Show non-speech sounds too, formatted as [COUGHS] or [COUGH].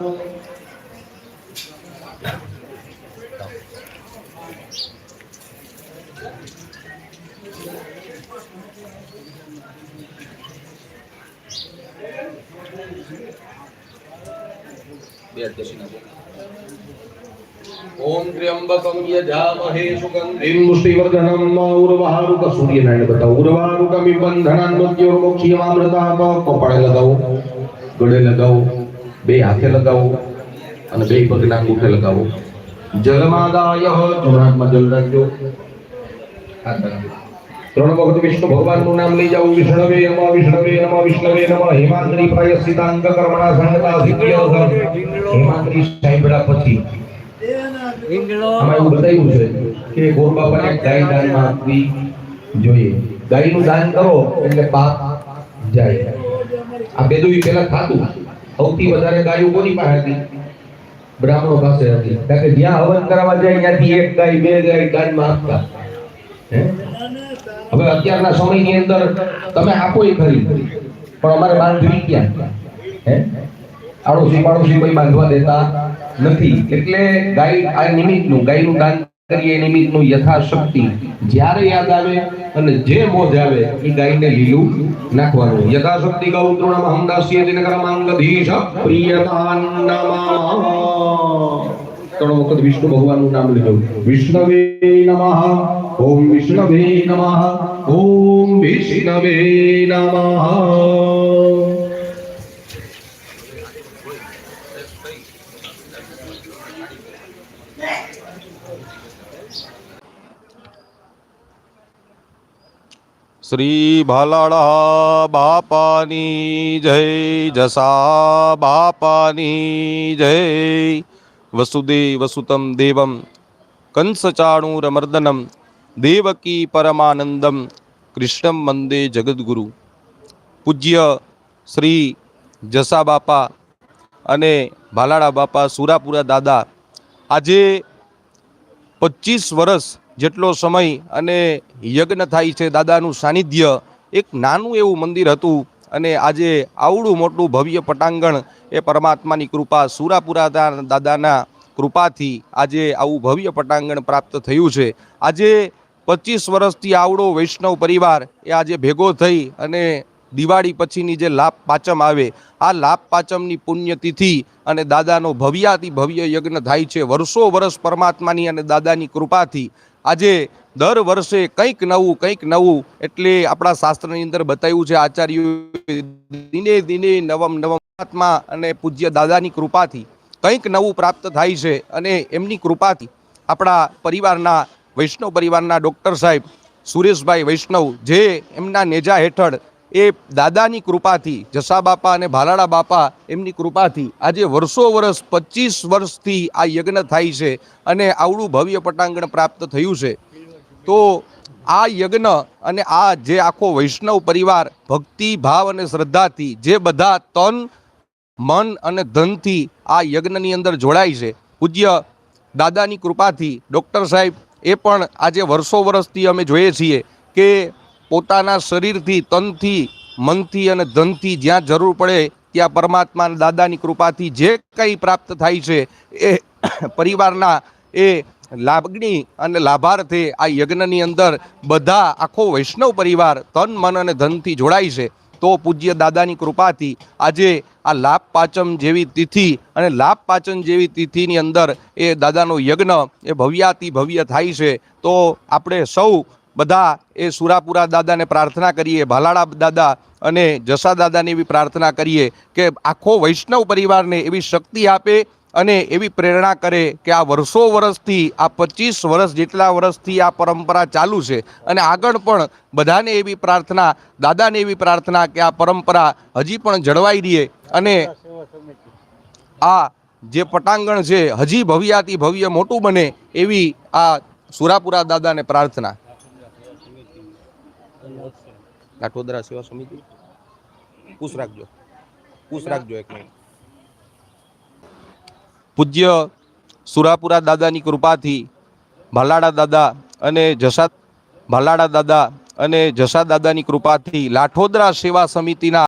ओम त्र्यंबकम यजामहे सुगंधिं पुष्टिवर्धनं मौरवारुक सूर्यनारायण बताओ उर्वारुकमिव बंधनान् मुक्तियोर्मुक्षीयमामृतां को पड़े लगाओ गड़े लगाओ બે હાથે લગાવો અને બે પગના અંગૂઠે લગાવો. જલમાદાય જુનાથમાં જલ રાખજો. ત્રણ વખત વિષ્ણુ ભગવાનનું નામ લઈ જાઓ. વિષ્ણવે નમ વિષ્ણવે નમ, વિષ્ણવે નમઃ. હેમાંદ્રી પ્રાયશ્ચિતાંગ કર્મણા સંગતા હેમાંદ્રી સાંભળ્યા પછી આમાં એવું બતાવ્યું છે કે ગોર બાપાને ગાય દાનમાં આપવી જોઈએ. ગાયનું દાન કરો એટલે પાપ જાય. આ બેદુઈ પહેલા ખાતું સૌથી વધારે ગાયો કોની પાસે હતી બ્રાહ્મણો પાસે હતી. કારણ કે જ્યાં હવન કરવા જાય, ત્યાંથી એક ગાય, બે ગાય દાનમાં આપતા. હવે અત્યારના સમયની અંદર તમે આપો એ ખરી. પણ અમારે બાંધવી ક્યાં? હે? આડોશી પાડોશી કોઈ બાંધવા દેતા નથી. એટલે ગાય આ નિમિત્તનું, ગાયનું દાન કરીએ નિમિત્તનું યથાશક્તિ. જ્યારે યાદ આવે અને જે મોજ આવે, એ ગાયને લીલું નાખવાનું. યથાશક્તિ ગૌ હમદાસીએ જેને કરમાંગધીશ પ્રિયતાન નમઃ. ત્રણ વખત વિષ્ણુ ભગવાનનું નામ લીધું. વિષ્ણવે નમઃ. ઓમ વિષ્ણવે નમઃ. ઓમ વિષ્ણવે નમઃ. શ્રી ભાલાળા બાપાની જય જસા બાપાની જય વસુદેવ વસુતમ દેવમ કંસચાણૂરમર્દનમ દેવકી પરમાનંદમ કૃષ્ણમ વંદે જગદગુરુ પૂજ્ય શ્રી જસા બાપા અને ભાલાળા બાપા સુરાપુરા દાદા આજે પચીસ વર્ષ જેટલો સમય અને યજ્ઞ થાય છે દાદાનું સાનિધ્ય, એક નાનું એવું મંદિર હતું અને આજે આવડું મોટું ભવ્ય પટાંગણ એ પરમાત્માની કૃપા સુરાપુરા દાદાના કૃપાથી આજે આવું ભવ્ય પટાંગણ પ્રાપ્ત થયું છે. આજે પચીસ વર્ષથી આવડો વૈષ્ણવ પરિવાર એ આજે ભેગો થઈ અને દિવાળી પછીની જે લાભ પાંચમ આવે, આ લાભ પાંચમની પુણ્યતિથિ અને દાદાનો ભવ્યાતિ ભવ્ય યજ્ઞ થાય છે. વર્ષો વર્ષ પરમાત્માની અને દાદાની કૃપાથી આજે દર વર્ષે કંઈક નવું કંઈક નવું એટલે આપણા શાસ્ત્રની અંદર બતાવ્યું છે આચાર્ય દિને દિને નવમ નવમ આત્મા અને પૂજ્ય દાદાની કૃપાથી કંઈક નવું પ્રાપ્ત થાય છે અને એમની કૃપાથી આપણા પરિવારના, વૈષ્ણવ પરિવારના ડૉક્ટર સાહેબ સુરેશભાઈ વૈષ્ણવ જે એમના નેજા હેઠળ એ દાદાની કૃપાથી, જસા બાપા અને ભાલાડા બાપા એમની કૃપાથી આજે વર્ષો વર્ષ પચીસ વર્ષથી આ યજ્ઞ થાય છે અને આવડું ભવ્ય પટાંગણ પ્રાપ્ત થયું છે. તો આ યજ્ઞ અને આ જે આખો વૈષ્ણવ પરિવાર ભક્તિ, ભાવ અને શ્રદ્ધાથી જે બધા તન, મન અને ધનથી આ યજ્ઞની અંદર જોડાય છે. પૂજ્ય દાદાની કૃપાથી ડૉક્ટર સાહેબ એ પણ આજે વર્ષો વર્ષથી અમે જોઈએ છીએ કે પોતાના શરીરથી, તનથી, મનથી અને ધનથી જ્યાં જરૂર પડે ત્યાં પરમાત્મા દાદાની કૃપાથી જે કંઈ પ્રાપ્ત થાય છે, એ [COUGHS] પરિવારના એ લાગણી અને લાભાર્થે આ યજ્ઞની અંદર બધા આખો વૈષ્ણવ પરિવાર તન, મન અને ધનથી જોડાય છે. તો પૂજ્ય દાદાની કૃપાથી આજે આ લાભ પાચમ જેવી તિથિ અને લાભ પાચમ જેવી તિથિની અંદર એ દાદાનો યજ્ઞ એ ભવ્યાતિ ભવ્ય થાય છે. તો આપણે સૌ બધા એ સુરાપુરા દાદાને પ્રાર્થના કરીએ, ભાલાળા દાદા અને જસા દાદાને એવી પ્રાર્થના કરીએ કે આખો વૈષ્ણવ પરિવારને એવી શક્તિ આપે અને એવી પ્રેરણા કરે કે આ વર્ષો વર્ષથી, આ પચીસ વર્ષ જેટલા વર્ષથી આ પરંપરા ચાલુ છે. અને આગળ પણ બધાને એવી પ્રાર્થના, દાદાને એવી પ્રાર્થના કે આ પરંપરા હજી પણ જળવાઈ રહે અને આ જે પટાંગણ છે, હજી ભવ્યાતિ ભવ્ય મોટું બને એવી આ સુરાપુરા દાદાને પ્રાર્થના. કાઠોદરા સેવા સમિતિ? ખુશ રાખજો. ખુશ રાખજો એક મિનિટ. પૂજ્ય સુરાપુરા દાદાની કૃપાથી ભાલાડા દાદા અને જસા ભાલાડા દાદા અને જસા દાદાની કૃપાથી લાઠોદરા સેવા સમિતિના